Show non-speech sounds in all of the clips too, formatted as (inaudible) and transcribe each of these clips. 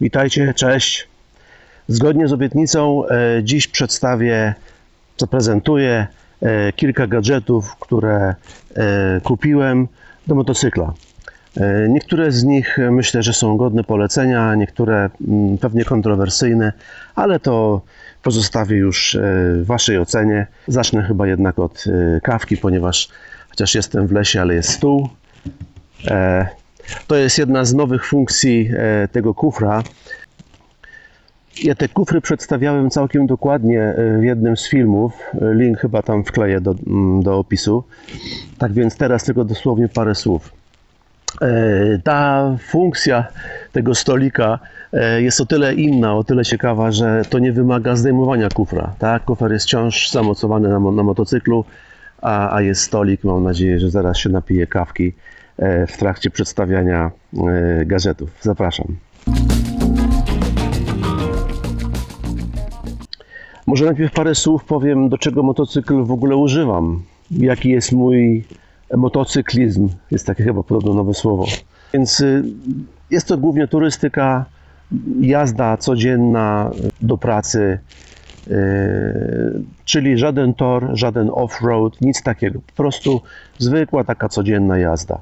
Witajcie, cześć. Zgodnie z obietnicą e, dziś przedstawię, zaprezentuję e, kilka gadżetów, które e, kupiłem do motocykla. Niektóre z nich myślę, że są godne polecenia, niektóre mm, pewnie kontrowersyjne, ale to pozostawię już Waszej ocenie. Zacznę chyba jednak od kawki, ponieważ chociaż jestem w lesie, ale jest stół. To jest jedna z nowych funkcji e, tego kufra. Ja te kufry przedstawiałem całkiem dokładnie e, w jednym z filmów. Link chyba tam wkleję do, mm, do opisu. Tak więc teraz tylko dosłownie parę słów. E, Ta funkcja tego stolika jest o tyle inna, o tyle ciekawa, że to nie wymaga zdejmowania kufra. Tak? Kufer jest wciąż zamocowany na, na motocyklu, a, a jest stolik. Mam nadzieję, że zaraz się napije kawki w trakcie przedstawiania e, gadżetów. Zapraszam. Może najpierw parę słów powiem, do czego motocykl w ogóle używam. Jaki jest mój motocyklizm. Jest takie chyba podobno nowe słowo. Więc y, jest to głównie turystyka, jazda codzienna do pracy, y, czyli żaden tor, żaden off-road, nic takiego. Po prostu zwykła taka codzienna jazda.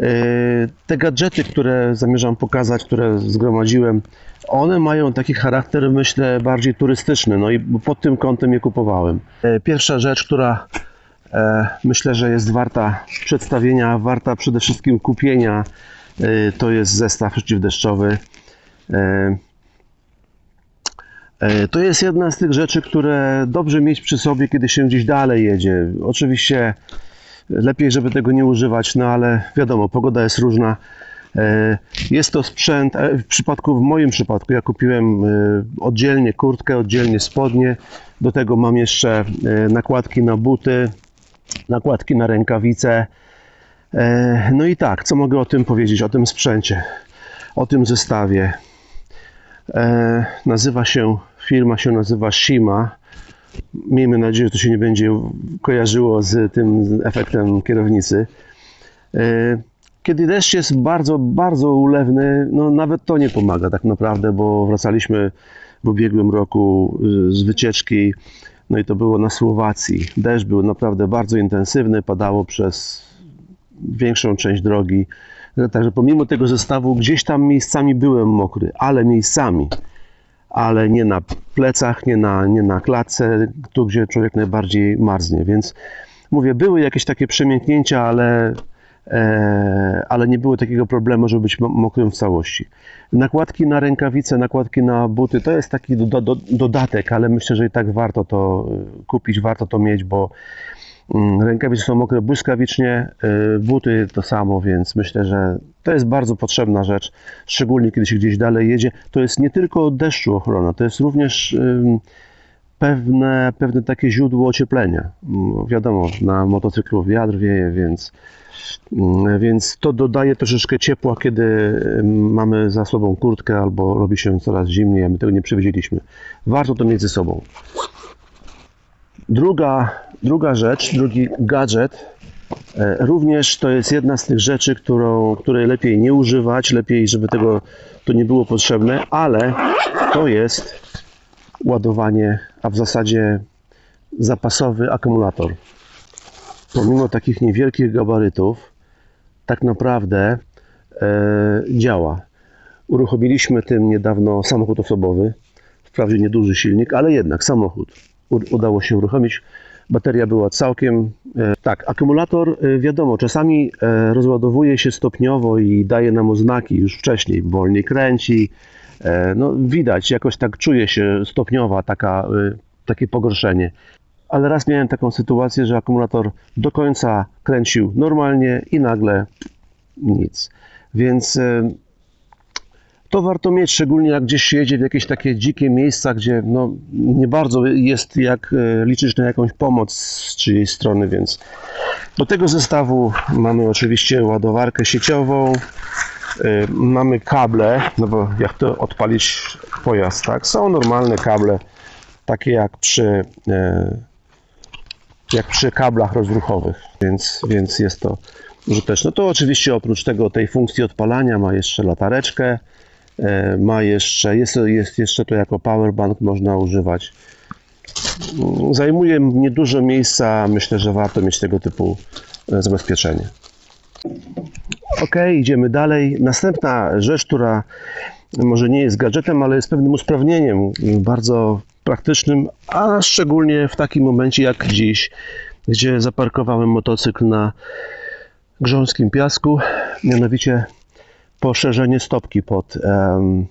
Y, Te gadżety, które zamierzam pokazać, które zgromadziłem, one mają taki charakter, myślę, bardziej turystyczny, no i pod tym kątem je kupowałem. Y, Pierwsza rzecz, która e, myślę, że jest warta przedstawienia, warta przede wszystkim kupienia, to jest zestaw przeciwdeszczowy. E, e, To jest jedna z tych rzeczy, które dobrze mieć przy sobie, kiedy się gdzieś dalej jedzie. Oczywiście lepiej, żeby tego nie używać, no ale wiadomo, pogoda jest różna. E, Jest to sprzęt, e, w przypadku, w moim przypadku, ja kupiłem e, oddzielnie kurtkę, oddzielnie spodnie, do tego mam jeszcze nakładki na buty, nakładki na rękawice. No i tak, co mogę o tym powiedzieć, o tym sprzęcie, o tym zestawie. Nazywa się, firma się nazywa Shima. Miejmy nadzieję, że to się nie będzie kojarzyło z tym efektem kierownicy. E, Kiedy deszcz jest bardzo, bardzo ulewny, no nawet to nie pomaga tak naprawdę, bo wracaliśmy w ubiegłym roku z wycieczki, no i to było na Słowacji. Deszcz był naprawdę bardzo intensywny, padało przez większą część drogi. Także pomimo tego zestawu, gdzieś tam miejscami byłem mokry, ale miejscami ale nie na plecach, nie na, nie na klatce, tu gdzie człowiek najbardziej marznie. Więc mówię, były jakieś takie przemięknięcia, ale, e, ale nie było takiego problemu, żeby być mo- mokrym w całości. Nakładki na rękawice, nakładki na buty to jest taki do, do, dodatek, ale myślę, że i tak warto to e, kupić, warto to mieć, bo rękawice są mokre błyskawicznie, e, buty to samo, więc myślę, że to jest bardzo potrzebna rzecz, szczególnie kiedy się gdzieś dalej jedzie. To jest nie tylko deszczu ochrona, to jest również pewne, pewne takie źródło ocieplenia. Mm, Wiadomo, na motocyklu wiatr wieje, więc, mm, więc to dodaje troszeczkę ciepła, kiedy mamy za sobą kurtkę albo robi się coraz zimniej, a my tego nie przewidzieliśmy. Warto to mieć ze sobą. Druga, druga rzecz, drugi gadżet, e, również to jest jedna z tych rzeczy, którą, której lepiej nie używać, lepiej, żeby tego to nie było potrzebne, ale to jest ładowanie, a w zasadzie zapasowy akumulator. Pomimo takich niewielkich gabarytów, tak naprawdę e, działa. Uruchomiliśmy tym niedawno samochód osobowy, wprawdzie nieduży silnik, ale jednak samochód udało się uruchomić. Bateria była całkiem. E, tak, akumulator, e, wiadomo, czasami e, rozładowuje się stopniowo i daje nam oznaki już wcześniej, wolniej kręci. No, widać, jakoś tak czuje się stopniowa taka, takie pogorszenie. Ale raz miałem taką sytuację, że akumulator do końca kręcił normalnie i nagle nic. Więc to warto mieć, szczególnie jak gdzieś się jedzie w jakieś takie dzikie miejsca, gdzie no, nie bardzo jest jak e, liczyć na jakąś pomoc z czyjejś strony, więc do tego zestawu mamy oczywiście ładowarkę sieciową, e, mamy kable, no bo jak to odpalić pojazd, tak? Są normalne kable, takie jak przy, e, jak przy kablach rozruchowych, więc, więc jest to użyteczne. To oczywiście oprócz tego tej funkcji odpalania ma jeszcze latareczkę, Ma jeszcze, jest, jest jeszcze to jako powerbank można używać. Zajmuje niedużo miejsca, myślę, że warto mieć tego typu e, zabezpieczenie. Ok, idziemy dalej. Następna rzecz, która może nie jest gadżetem, ale jest pewnym usprawnieniem bardzo praktycznym, a szczególnie w takim momencie jak dziś, gdzie zaparkowałem motocykl na grząskim piasku, mianowicie poszerzenie stopki pod, mm,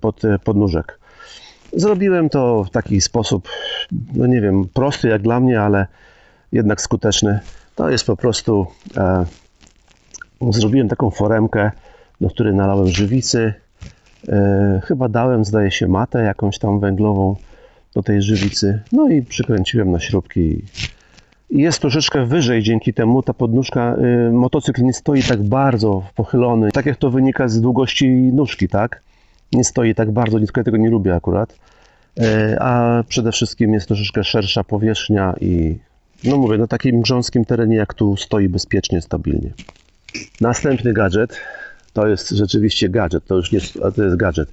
pod e, podnóżek. Zrobiłem to w taki sposób, no nie wiem, prosty jak dla mnie, ale jednak skuteczny. To jest po prostu e, zrobiłem taką foremkę, do której nalałem żywicy. E, chyba dałem, zdaje się, matę jakąś tam węglową do tej żywicy. No i przykręciłem na śrubki. Jest troszeczkę wyżej dzięki temu. Ta podnóżka, y, motocykl nie stoi tak bardzo pochylony, tak jak to wynika z długości nóżki, tak? Nie stoi tak bardzo nisko, ja tego nie lubię akurat. E, a przede wszystkim jest troszeczkę szersza powierzchnia i no mówię, na takim grząskim terenie jak tu stoi bezpiecznie, stabilnie. Następny gadżet to jest rzeczywiście gadżet, to już nie to jest gadżet.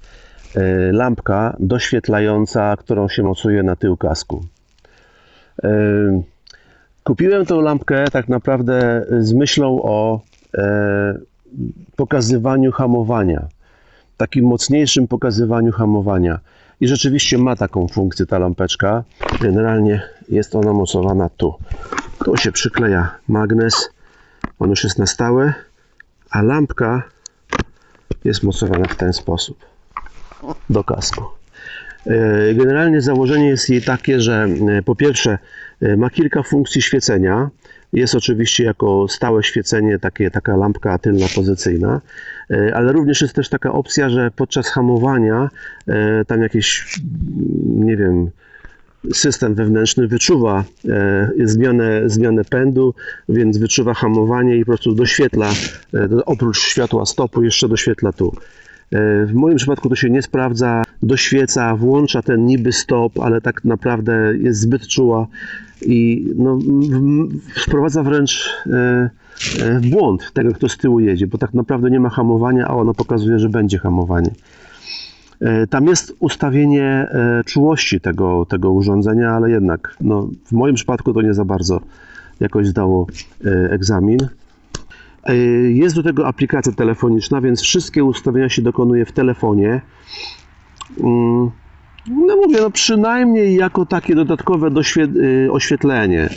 E, Lampka doświetlająca, którą się mocuje na tył kasku. E, Kupiłem tą lampkę tak naprawdę z myślą o e, pokazywaniu hamowania, takim mocniejszym pokazywaniu hamowania. I rzeczywiście ma taką funkcję ta lampeczka. Generalnie jest ona mocowana tu. Tu się przykleja magnes, on już jest na stałe, a lampka jest mocowana w ten sposób do kasku. E, Generalnie założenie jest jej takie, że e, po pierwsze e, ma kilka funkcji świecenia. Jest oczywiście jako stałe świecenie takie, taka lampka tylna pozycyjna, e, ale również jest też taka opcja, że podczas hamowania e, tam jakieś, mm, nie wiem, system wewnętrzny wyczuwa e, zmianę, zmianę pędu, więc wyczuwa hamowanie i po prostu doświetla, e, do- oprócz światła stopu jeszcze doświetla tu. W moim przypadku to się nie sprawdza, doświeca, włącza ten niby stop, ale tak naprawdę jest zbyt czuła i no, wprowadza wręcz e, e, w błąd tego, kto z tyłu jedzie, bo tak naprawdę nie ma hamowania, a ono pokazuje, że będzie hamowanie. E, Tam jest ustawienie czułości tego, tego urządzenia, ale jednak no, w moim przypadku to nie za bardzo jakoś zdało egzamin. E, Jest do tego aplikacja telefoniczna, więc wszystkie ustawienia się dokonuje w telefonie. Mm, No mówię, no przynajmniej jako takie dodatkowe y, oświetlenie.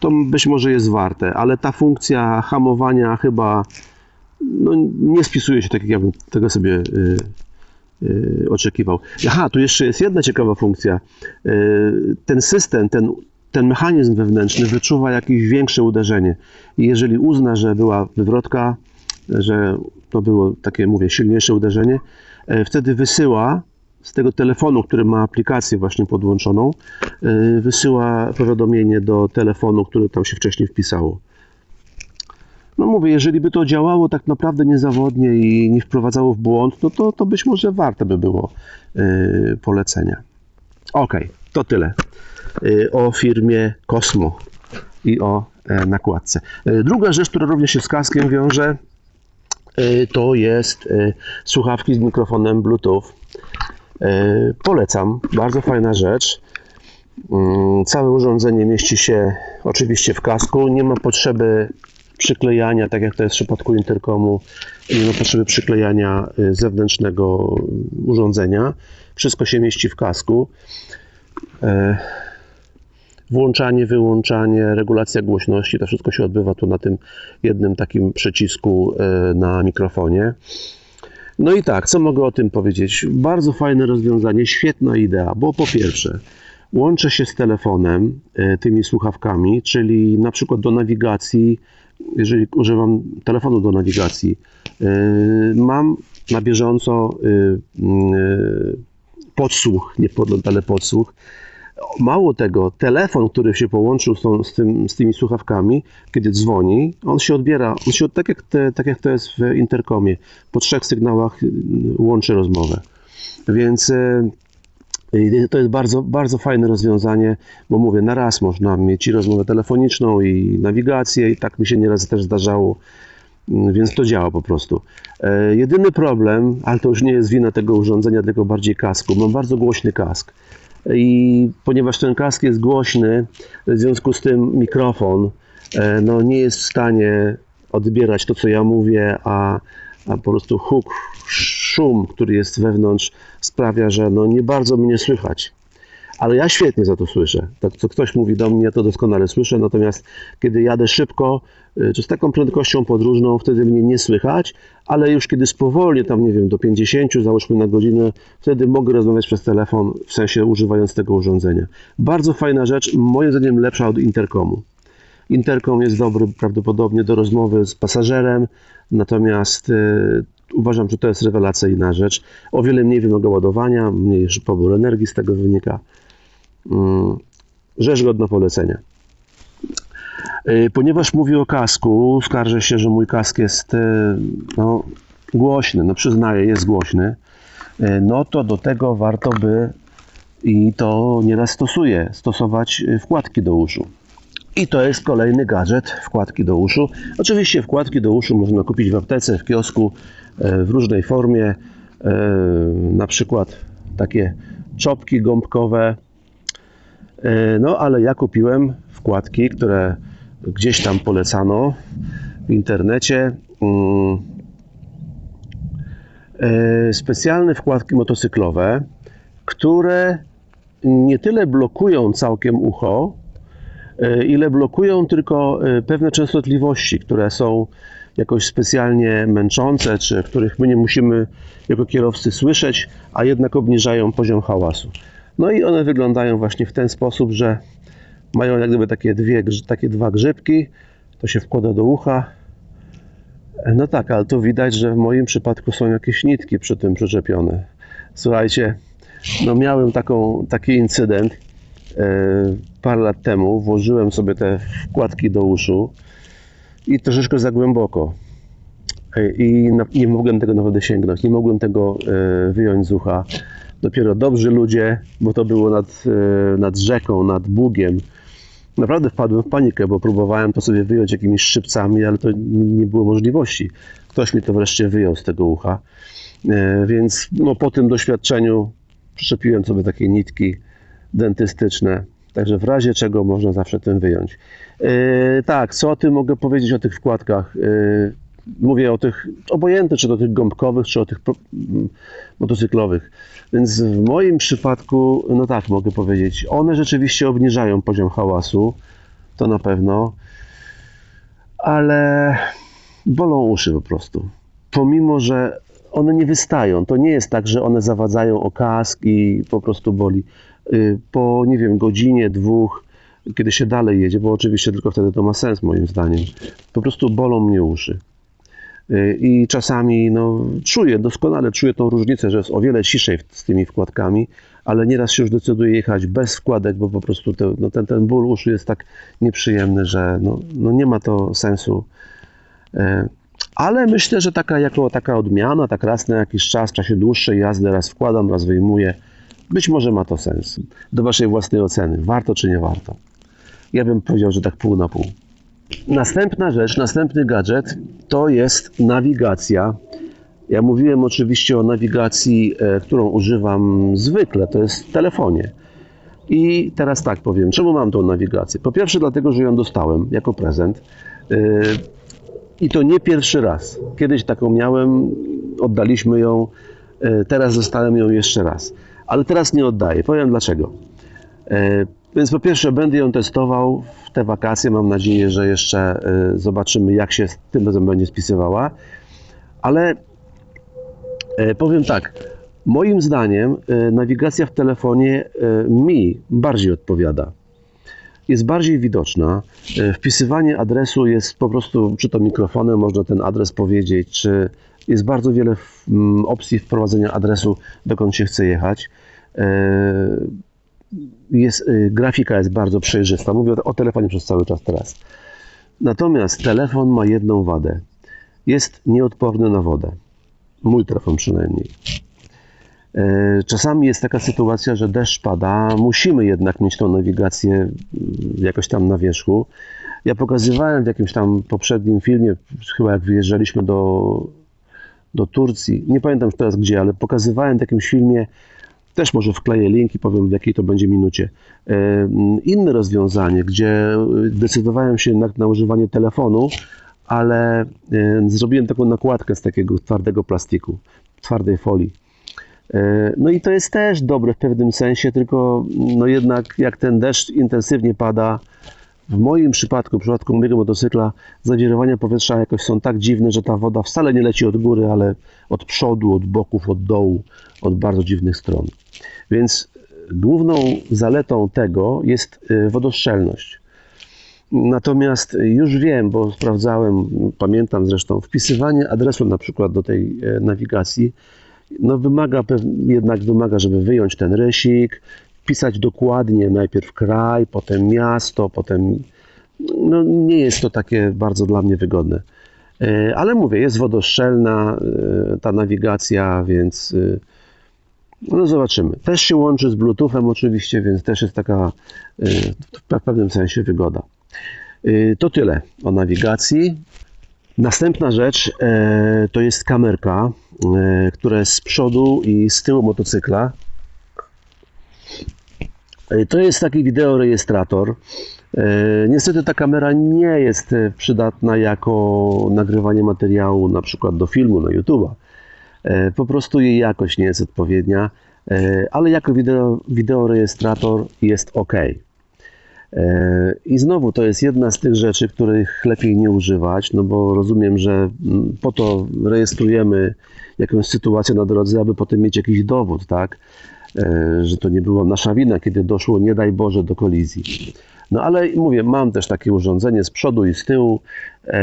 To być może jest warte, ale ta funkcja hamowania chyba no, nie spisuje się tak, jak ja bym tego sobie y, y, oczekiwał. Aha, tu jeszcze jest jedna ciekawa funkcja. Y, Ten system, ten, ten mechanizm wewnętrzny wyczuwa jakieś większe uderzenie. I jeżeli uzna, że była wywrotka, że to było takie, mówię, silniejsze uderzenie, e, wtedy wysyła z tego telefonu, który ma aplikację właśnie podłączoną, e, wysyła powiadomienie do telefonu, który tam się wcześniej wpisało. No mówię, jeżeli by to działało tak naprawdę niezawodnie i nie wprowadzało w błąd, no to, to być może warte by było e, polecenia. Okej, to tyle o firmie Cosmo i o e, nakładce. E, Druga rzecz, która również się z kaskiem wiąże, e, to jest słuchawki z mikrofonem Bluetooth. Polecam, bardzo fajna rzecz. Mm, Całe urządzenie mieści się oczywiście w kasku. Nie ma potrzeby przyklejania, tak jak to jest w przypadku interkomu, nie ma potrzeby przyklejania y, zewnętrznego urządzenia. Wszystko się mieści w kasku. Włączanie, wyłączanie, regulacja głośności, to wszystko się odbywa tu na tym jednym takim przycisku e, na mikrofonie. No i tak, co mogę o tym powiedzieć? Bardzo fajne rozwiązanie, świetna idea, bo po pierwsze, łączę się z telefonem, e, tymi słuchawkami, czyli na przykład do nawigacji, jeżeli używam telefonu do nawigacji, e, mam na bieżąco podsłuch, nie podgląd, ale podsłuch. Mało tego, telefon, który się połączył z, tą, z, tym, z tymi słuchawkami, kiedy dzwoni, on się odbiera, on się tak jak, te, tak jak to jest w interkomie, po trzech sygnałach y, łączy rozmowę. Więc e, to jest bardzo, bardzo fajne rozwiązanie, bo mówię, na raz można mieć i rozmowę telefoniczną, i nawigację, i tak mi się nieraz też zdarzało. Mm, Więc to działa po prostu. E, jedyny problem, ale to już nie jest wina tego urządzenia, tylko bardziej kasku. Mam bardzo głośny kask. I ponieważ ten kask jest głośny, w związku z tym mikrofon e, no, nie jest w stanie odbierać to, co ja mówię, a, a po prostu huk, szum, który jest wewnątrz, sprawia, że no, nie bardzo mnie słychać. Ale ja świetnie za to słyszę. Tak, co ktoś mówi do mnie, to doskonale słyszę. Natomiast kiedy jadę szybko, y, czy z taką prędkością podróżną, wtedy mnie nie słychać, ale już kiedy spowolnię, tam nie wiem, do 50, załóżmy na godzinę, wtedy mogę rozmawiać przez telefon, w sensie używając tego urządzenia. Bardzo fajna rzecz, moim zdaniem lepsza od interkomu. Interkom jest dobry prawdopodobnie do rozmowy z pasażerem, natomiast y, uważam, że to jest rewelacyjna rzecz. O wiele mniej wymaga ładowania, mniejszy pobór energii z tego wynika. Mm, Rzecz godna polecenia. Y, Ponieważ mówię o kasku, skarżę się, że mój kask jest y, no, głośny, no przyznaję, jest głośny, no to do tego warto by i to nieraz stosuję, stosować wkładki do uszu. I to jest kolejny gadżet, wkładki do uszu. Oczywiście wkładki do uszu można kupić w aptece, w kiosku, e, w różnej formie. E, Na przykład takie czopki gąbkowe. E, No ale ja kupiłem wkładki, które gdzieś tam polecano w internecie. Mm. Specjalne wkładki motocyklowe, które nie tyle blokują całkiem ucho, ile blokują tylko e, pewne częstotliwości, które są jakoś specjalnie męczące, czy których my nie musimy jako kierowcy słyszeć, a jednak obniżają poziom hałasu. No i one wyglądają właśnie w ten sposób, że mają jak gdyby takie, dwie, takie dwa grzybki, to się wkłada do ucha. E, No tak, ale to widać, że w moim przypadku są jakieś nitki przy tym przyczepione. Słuchajcie, no miałem taką, taki incydent e, parę lat temu. Włożyłem sobie te wkładki do uszu i troszeczkę za głęboko. E, I nie mogłem tego naprawdę sięgnąć, nie mogłem tego e, wyjąć z ucha. Dopiero dobrzy ludzie, bo to było nad, e, nad rzeką, nad Bugiem. Naprawdę wpadłem w panikę, bo próbowałem to sobie wyjąć jakimiś szybcami, ale to nie było możliwości. Ktoś mi to wreszcie wyjął z tego ucha. E, Więc no, po tym doświadczeniu przyczepiłem sobie takie nitki dentystyczne. Także w razie czego można zawsze tym wyjąć. E, tak, co o tym mogę powiedzieć o tych wkładkach? E, mówię o tych, obojętne czy do tych gąbkowych, czy o tych motocyklowych. Więc w moim przypadku, no tak, mogę powiedzieć, one rzeczywiście obniżają poziom hałasu, to na pewno, ale bolą uszy po prostu. Pomimo, że one nie wystają, to nie jest tak, że one zawadzają o kask i po prostu boli. Y, Po, nie wiem, godzinie, dwóch, kiedy się dalej jedzie, bo oczywiście tylko wtedy to ma sens moim zdaniem, po prostu bolą mnie uszy. Y, I czasami no, czuję, doskonale czuję tą różnicę, że jest o wiele ciszej z tymi wkładkami, ale nieraz się już decyduję jechać bez wkładek, bo po prostu te, no, ten, ten ból uszu jest tak nieprzyjemny, że no, no nie ma to sensu. E, Ale myślę, że taka jako taka odmiana, tak raz na jakiś czas, w czasie dłuższej jazdy, raz wkładam, raz wyjmuję, być może ma to sens. Do Waszej własnej oceny, warto czy nie warto. Ja bym powiedział, że tak pół na pół. Następna rzecz, następny gadżet to jest nawigacja. Ja mówiłem oczywiście o nawigacji, e, którą używam zwykle, to jest w telefonie. I teraz tak powiem, czemu mam tą nawigację? Po pierwsze, dlatego, że ją dostałem jako prezent. E, I to nie pierwszy raz. Kiedyś taką miałem, oddaliśmy ją, e, teraz dostałem ją jeszcze raz. Ale teraz nie oddaję. Powiem dlaczego. E, Więc po pierwsze będę ją testował w te wakacje. Mam nadzieję, że jeszcze e, zobaczymy, jak się z tym razem będzie spisywała. Ale e, powiem tak. Moim zdaniem nawigacja w telefonie mi bardziej odpowiada. Jest bardziej widoczna. Wpisywanie adresu jest po prostu, czy to mikrofonem można ten adres powiedzieć, czy jest bardzo wiele f- m, opcji wprowadzenia adresu, dokąd się chce jechać. E, jest, y, grafika jest bardzo przejrzysta. Mówię o, o telefonie przez cały czas teraz. Natomiast telefon ma jedną wadę. Jest nieodporny na wodę. Mój telefon przynajmniej. E, Czasami jest taka sytuacja, że deszcz pada, musimy jednak mieć tą nawigację mm, jakoś tam na wierzchu. Ja pokazywałem w jakimś tam poprzednim filmie, chyba jak wyjeżdżaliśmy do, do Turcji, nie pamiętam już teraz gdzie, ale pokazywałem w jakimś filmie, też może wkleję link i powiem w jakiej to będzie minucie. Inne rozwiązanie, gdzie decydowałem się jednak na używanie telefonu, ale zrobiłem taką nakładkę z takiego twardego plastiku, twardej folii. E, No i to jest też dobre w pewnym sensie, tylko no jednak jak ten deszcz intensywnie pada, w moim przypadku, w przypadku mojego motocykla, zawirowania powietrza jakoś są tak dziwne, że ta woda wcale nie leci od góry, ale od przodu, od boków, od dołu, od bardzo dziwnych stron. Więc główną zaletą tego jest y, wodoszczelność. Natomiast już wiem, bo sprawdzałem, pamiętam zresztą, wpisywanie adresu na przykład do tej e, nawigacji, no wymaga, jednak wymaga, żeby wyjąć ten rysik, pisać dokładnie najpierw kraj, potem miasto, potem no nie jest to takie bardzo dla mnie wygodne. E, Ale mówię, jest wodoszczelna e, ta nawigacja, więc e, no zobaczymy. Też się łączy z Bluetoothem oczywiście, więc też jest taka w pewnym sensie wygoda. To tyle o nawigacji. Następna rzecz to jest kamerka, która jest z przodu i z tyłu motocykla. E, To jest taki wideorejestrator. E, Niestety ta kamera nie jest e, przydatna jako nagrywanie materiału na przykład do filmu na YouTube'a. Po prostu jej jakość nie jest odpowiednia, ale jako wideo, wideorejestrator jest ok. I znowu to jest jedna z tych rzeczy, których lepiej nie używać, no bo rozumiem, że mm, po to rejestrujemy jakąś sytuację na drodze, aby potem mieć jakiś dowód, tak? E, Że to nie była nasza wina, kiedy doszło, nie daj Boże, do kolizji. No ale mówię, mam też takie urządzenie z przodu i z tyłu. E,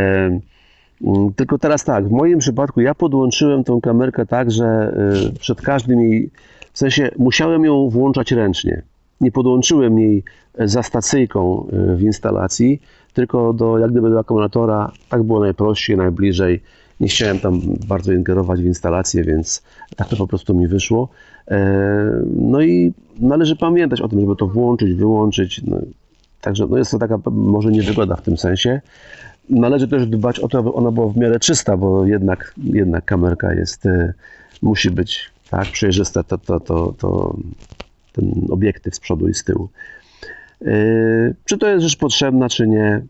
mm, Tylko teraz tak, w moim przypadku ja podłączyłem tą kamerkę tak, że e, przed każdym jej, w sensie musiałem ją włączać ręcznie. Nie podłączyłem jej za stacyjką w instalacji, tylko do, jak gdyby do akumulatora, tak było najprościej, najbliżej. Nie chciałem tam bardzo ingerować w instalację, więc tak to po prostu mi wyszło. E, No i należy pamiętać o tym, żeby to włączyć, wyłączyć. No, także no jest to taka może niewygoda w tym sensie. Należy też dbać o to, aby ona była w miarę czysta, bo jednak, jednak kamerka jest, e, musi być tak przejrzysta to, to, to, to, ten obiektyw z przodu i z tyłu. Yy, Czy to jest rzecz potrzebna, czy nie?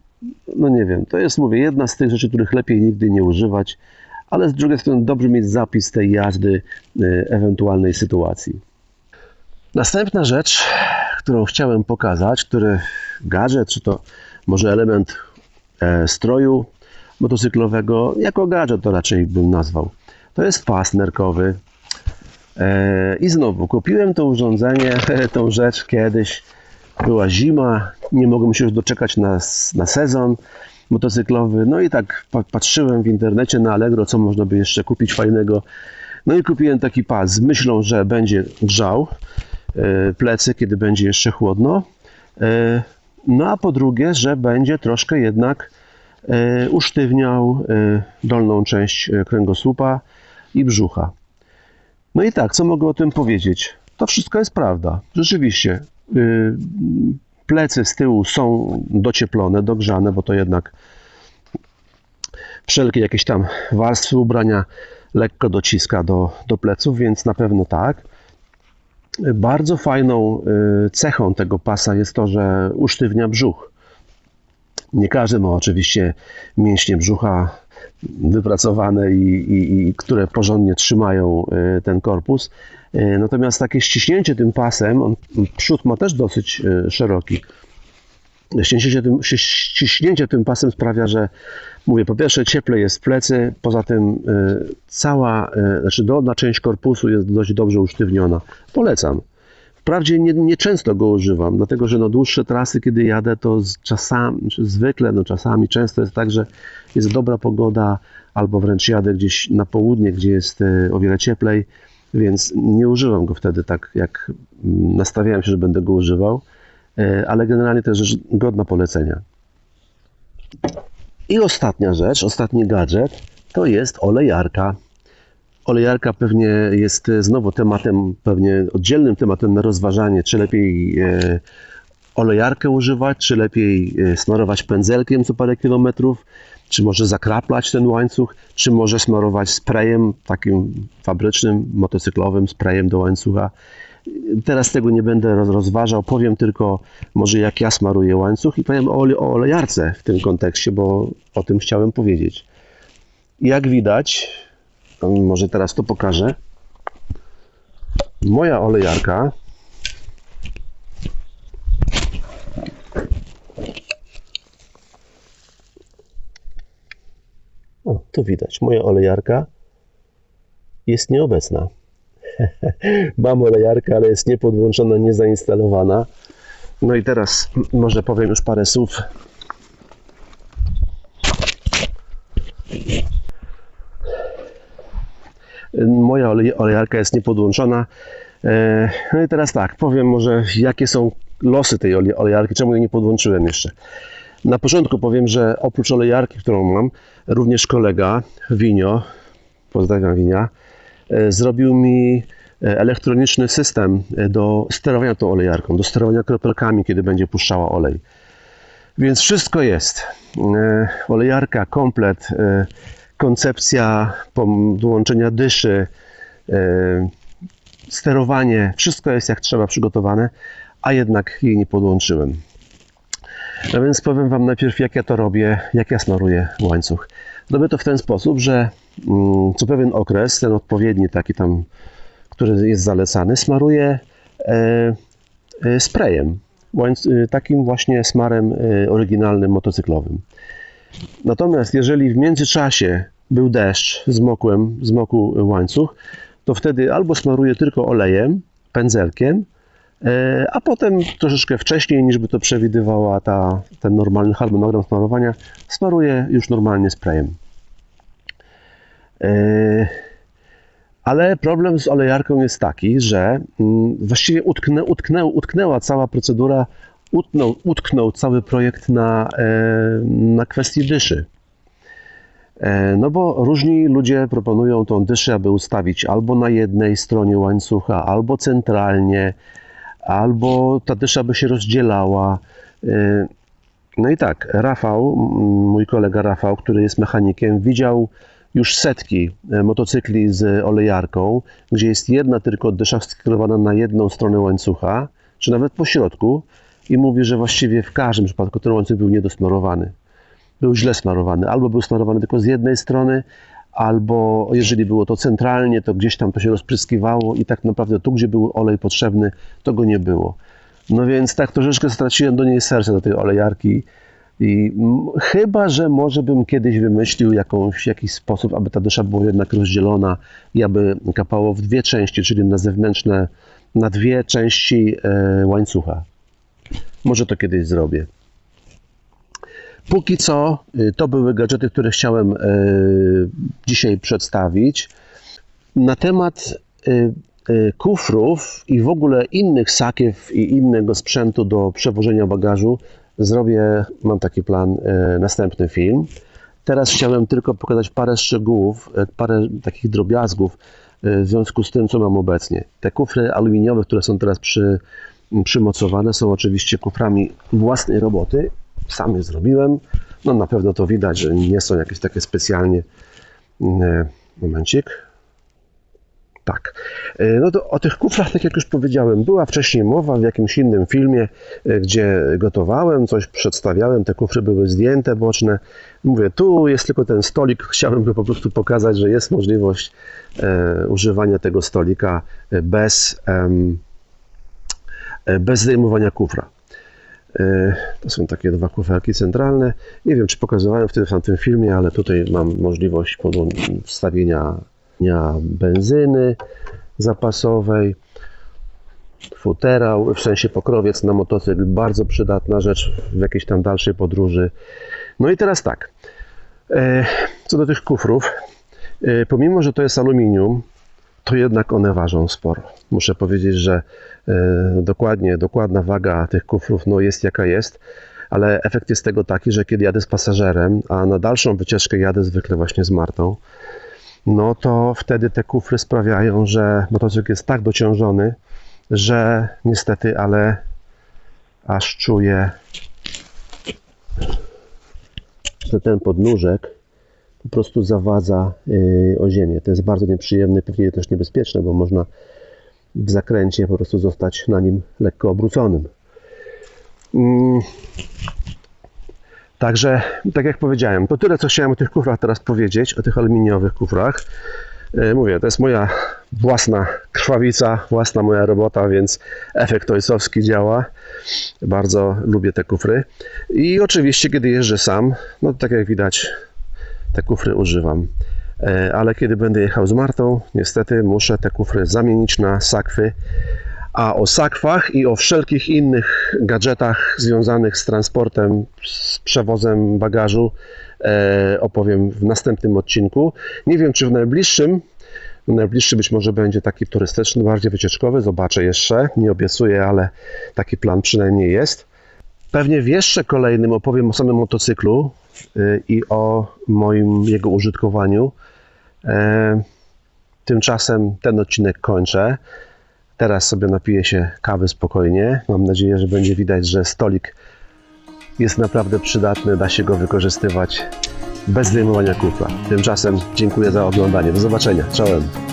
No nie wiem. To jest, mówię, jedna z tych rzeczy, których lepiej nigdy nie używać, ale z drugiej strony dobrze mieć zapis tej jazdy, yy, ewentualnej sytuacji. Następna rzecz, którą chciałem pokazać, który gadżet, czy to może element e, stroju motocyklowego, jako gadżet to raczej bym nazwał. To jest pas nerkowy. E, I znowu kupiłem to urządzenie, (laughs) tą rzecz kiedyś. Była zima, nie mogłem się już doczekać na, na sezon motocyklowy. No i tak pa- patrzyłem w internecie na Allegro, co można by jeszcze kupić fajnego. No i kupiłem taki pas z myślą, że będzie grzał e, plecy, kiedy będzie jeszcze chłodno. E, No a po drugie, że będzie troszkę jednak e, usztywniał dolną część kręgosłupa i brzucha. No i tak, co mogę o tym powiedzieć? To wszystko jest prawda. Rzeczywiście, y, plecy z tyłu są docieplone, dogrzane, bo to jednak wszelkie jakieś tam warstwy ubrania lekko dociska do, do pleców, więc na pewno tak. Bardzo fajną y, cechą tego pasa jest to, że usztywnia brzuch. Nie każdy ma oczywiście mięśnie brzucha wypracowane i, i, i które porządnie trzymają y, ten korpus. Y, Natomiast takie ściśnięcie tym pasem, on, przód ma też dosyć y, szeroki. Ściśnięcie tym, ści- ściśnięcie tym pasem sprawia, że mówię, po pierwsze cieplej jest w plecy, poza tym cała, znaczy dolna część korpusu jest dość dobrze usztywniona. Polecam. Wprawdzie nie, nie często go używam, dlatego że no dłuższe trasy, kiedy jadę, to z czasami, zwykle, no czasami, często jest tak, że jest dobra pogoda, albo wręcz jadę gdzieś na południe, gdzie jest e, o wiele cieplej, więc nie używam go wtedy tak, jak mm, nastawiałem się, że będę go używał, E, ale generalnie to jest rzecz godna polecenia. I ostatnia rzecz, ostatni gadżet, to jest olejarka. Olejarka pewnie jest e, znowu tematem, pewnie oddzielnym tematem na rozważanie, czy lepiej e, olejarkę używać, czy lepiej e, smarować pędzelkiem co parę kilometrów, czy może zakraplać ten łańcuch, czy może smarować sprayem takim fabrycznym, motocyklowym sprayem do łańcucha. Teraz tego nie będę roz- rozważał, powiem tylko może jak ja smaruję łańcuch i powiem o, o olejarce w tym kontekście, bo o tym chciałem powiedzieć. Jak widać, może teraz to pokażę. Moja olejarka O, tu widać, moja olejarka jest nieobecna. (laughs) Mam olejarkę, ale jest niepodłączona, niezainstalowana. No i teraz może powiem już parę słów. Moja olej- olejarka jest niepodłączona. E, No i teraz tak, powiem może jakie są losy tej ole- olejarki, czemu jej nie podłączyłem jeszcze. Na początku powiem, że oprócz olejarki, którą mam, również kolega Winio, pozdrawiam Winia, e, zrobił mi e, elektroniczny system do sterowania tą olejarką, do sterowania kropelkami, kiedy będzie puszczała olej. Więc wszystko jest. Olejarka, komplet, koncepcja podłączenia dyszy, e, sterowanie, wszystko jest jak trzeba przygotowane, a jednak jej nie podłączyłem. No więc powiem Wam najpierw, jak ja to robię, jak ja smaruję łańcuch. Robię to w ten sposób, że mm, co pewien okres, ten odpowiedni taki tam, który jest zalecany, smaruję e, e, sprayem, takim właśnie smarem oryginalnym motocyklowym. Natomiast jeżeli w międzyczasie był deszcz, zmokłem, zmokł łańcuch, to wtedy albo smaruję tylko olejem, pędzelkiem, E, a potem troszeczkę wcześniej niż by to przewidywała ta, ten normalny harmonogram smarowania, smaruję już normalnie sprayem. E, Ale problem z olejarką jest taki, że mm, właściwie utknę, utknę, utknęła cała procedura, utknął, utknął cały projekt na, e, na kwestii dyszy. E, No bo różni ludzie proponują tą dyszę, aby ustawić albo na jednej stronie łańcucha, albo centralnie, albo ta dysza by się rozdzielała. Yy, No i tak, Rafał, mój kolega Rafał, który jest mechanikiem, widział już setki e, motocykli z olejarką, gdzie jest jedna tylko dysza skierowana na jedną stronę łańcucha, czy nawet po środku i mówi, że właściwie w każdym przypadku ten łańcuch był niedosmarowany. Był źle smarowany. Albo był smarowany tylko z jednej strony, albo jeżeli było to centralnie, to gdzieś tam to się rozpryskiwało i tak naprawdę tu, gdzie był olej potrzebny, to go nie było. No więc tak troszeczkę straciłem do niej serce, do tej olejarki i chyba, że może bym kiedyś wymyślił jakąś, jakiś sposób, aby ta dysza była jednak rozdzielona i aby kapało w dwie części, czyli na zewnętrzne, na dwie części e, łańcucha. Może to kiedyś zrobię. Póki co, y, to były gadżety, które chciałem y, dzisiaj przedstawić. Na temat y, kufrów i w ogóle innych sakiew i innego sprzętu do przewożenia bagażu zrobię, mam taki plan, następny film. Teraz chciałem tylko pokazać parę szczegółów, parę takich drobiazgów w związku z tym, co mam obecnie. Te kufry aluminiowe, które są teraz przy, przymocowane, są oczywiście kuframi własnej roboty. Sam je zrobiłem. No na pewno to widać, że nie są jakieś takie specjalnie. e, Momencik. Tak. E, No to o tych kufrach, tak jak już powiedziałem, była wcześniej mowa w jakimś innym filmie, e, gdzie gotowałem, coś przedstawiałem, te kufry były zdjęte boczne. Mówię, tu jest tylko ten stolik, chciałem go po prostu pokazać, że jest możliwość używania tego stolika bez, e, bez zdejmowania kufra. E, To są takie dwa kuferki centralne. Nie wiem, czy pokazywałem w tamtym filmie, ale tutaj mam możliwość wstawienia benzyny zapasowej, futerał, w sensie pokrowiec na motocykl, bardzo przydatna rzecz w jakiejś tam dalszej podróży. No i teraz tak, e, co do tych kufrów, e, pomimo, że to jest aluminium, to jednak one ważą sporo. Muszę powiedzieć, że e, dokładnie, dokładna waga tych kufrów no jest jaka jest, ale efekt jest tego taki, że kiedy jadę z pasażerem, a na dalszą wycieczkę jadę zwykle właśnie z Martą, no to wtedy te kufry sprawiają, że motocykl jest tak dociążony, że niestety, ale aż czuję, że ten podnóżek po prostu zawadza yy, o ziemię. To jest bardzo nieprzyjemne, pewnie też niebezpieczne, bo można w zakręcie po prostu zostać na nim lekko obróconym. Mm. Także, tak jak powiedziałem, to tyle, co chciałem o tych kufrach teraz powiedzieć, o tych aluminiowych kufrach. E, Mówię, to jest moja własna krwawica, własna moja robota, więc efekt ojcowski działa. Bardzo lubię te kufry. I oczywiście, kiedy jeżdżę sam, no tak jak widać, te kufry używam. E, Ale kiedy będę jechał z Martą, niestety muszę te kufry zamienić na sakwy. A o sakwach i o wszelkich innych gadżetach związanych z transportem, z przewozem bagażu e, opowiem w następnym odcinku. Nie wiem, czy w najbliższym. Najbliższy być może będzie taki turystyczny, bardziej wycieczkowy. Zobaczę jeszcze. Nie obiecuję, ale taki plan przynajmniej jest. Pewnie w jeszcze kolejnym opowiem o samym motocyklu y, i o moim jego użytkowaniu. E, Tymczasem ten odcinek kończę. Teraz sobie napiję się kawy spokojnie. Mam nadzieję, że będzie widać, że stolik jest naprawdę przydatny, da się go wykorzystywać bez zdejmowania kufla. Tymczasem dziękuję za oglądanie. Do zobaczenia. Czołem.